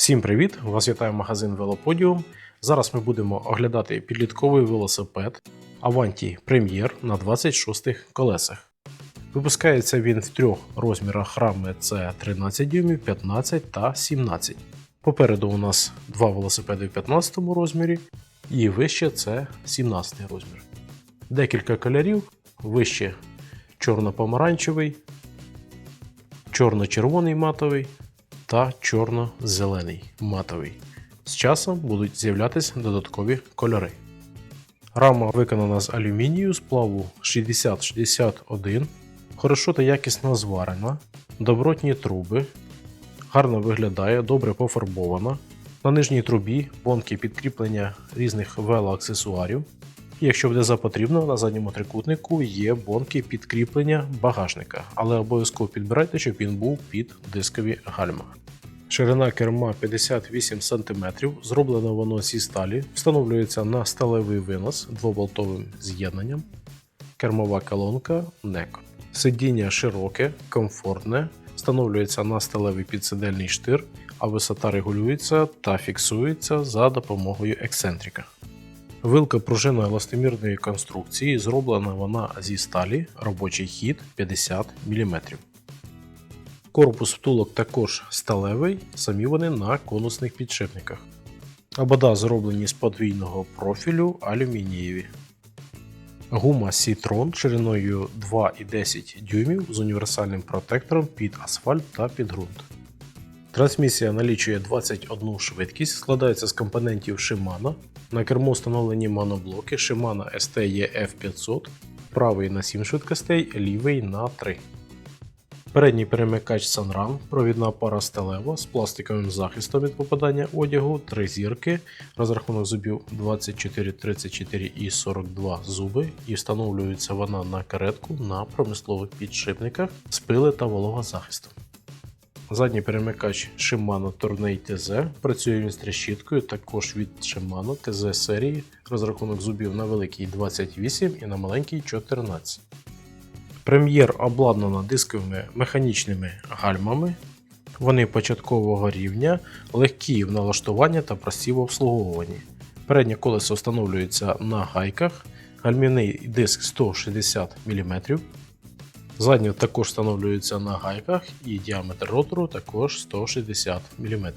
Всім привіт! Вас вітає магазин Велоподіум. Зараз ми будемо оглядати підлітковий велосипед Avanti Premier на 26 колесах. Випускається він в трьох розмірах рами це 13 дюймів, 15 та 17. Попереду у нас два велосипеди в 15 розмірі, і вище це 17 розмір. Декілька кольорів, вище чорно-помаранчевий, чорно-червоний матовий та чорно-зелений матовий. З часом будуть з'являтися додаткові кольори. Рама виконана з алюмінію сплаву 6061, хорошо та якісно зварена, добротні труби, гарно виглядає, добре пофарбована. На нижній трубі бонки підкріплення різних велоаксесуарів. Якщо буде запотрібно, на задньому трикутнику є бонки підкріплення багажника, але обов'язково підбирайте, щоб він був під дискові гальма. Ширина керма 58 см, зроблено воно зі сталі, встановлюється на сталевий винос двоболтовим з'єднанням, кермова колонка NEC. Сидіння широке, комфортне, встановлюється на сталевий підсидельний штир, а висота регулюється та фіксується за допомогою ексцентрика. Вилка пружинно еластомірної конструкції, зроблена вона зі сталі, робочий хід 50 мм. Корпус втулок також сталевий, самі вони на конусних підшипниках. Обода зроблені з подвійного профілю алюмінієві. Гума Citroen шириною 2,10 дюймів з універсальним протектором під асфальт та під ґрунт. Трансмісія налічує 21 швидкість, складається з компонентів Shimano. На кермо встановлені моноблоки Shimano ST F500, правий на 7 швидкостей, лівий на 3. Передній перемикач Sunrun, провідна пара сталева з пластиковим захистом від попадання одягу, три зірки, розрахунок зубів 24, 34 і 42 зуби, і встановлюється вона на каретку на промислових підшипниках з пили та вологозахистом. Задній перемикач Shimano Tourney TZ працює він з трещіткою, також від Shimano TZ серії, розрахунок зубів на великий 28 і на маленький 14. Прем'єр обладнана дисковими механічними гальмами. Вони початкового рівня, легкі в налаштуванні та прості в обслуговуванні. Переднє колесо встановлюється на гайках, гальмівний диск 160 мм. Заднє також встановлюється на гайках і діаметр ротору також 160 мм.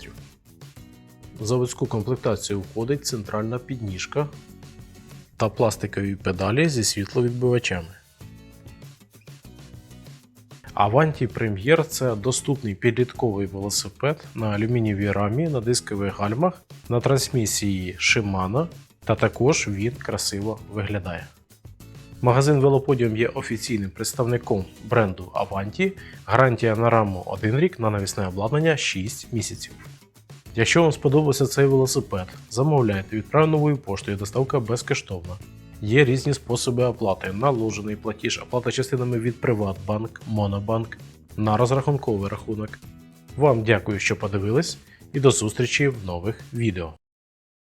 В заводську комплектацію входить центральна підніжка та пластикові педалі зі світловідбивачами. Avanti Premier це доступний підлітковий велосипед на алюмінієвій рамі на дискових гальмах на трансмісії Shimano, та також він красиво виглядає. Магазин Велоподіум є офіційним представником бренду Avanti. Гарантія на раму 1 рік на навісне обладнання 6 місяців. Якщо вам сподобався цей велосипед, замовляйте, відправ новою поштою, доставка безкоштовна. Є різні способи оплати: наложений платіж, оплата частинами від Приватбанк, Монобанк на розрахунковий рахунок. Вам дякую, що подивились, і до зустрічі в нових відео.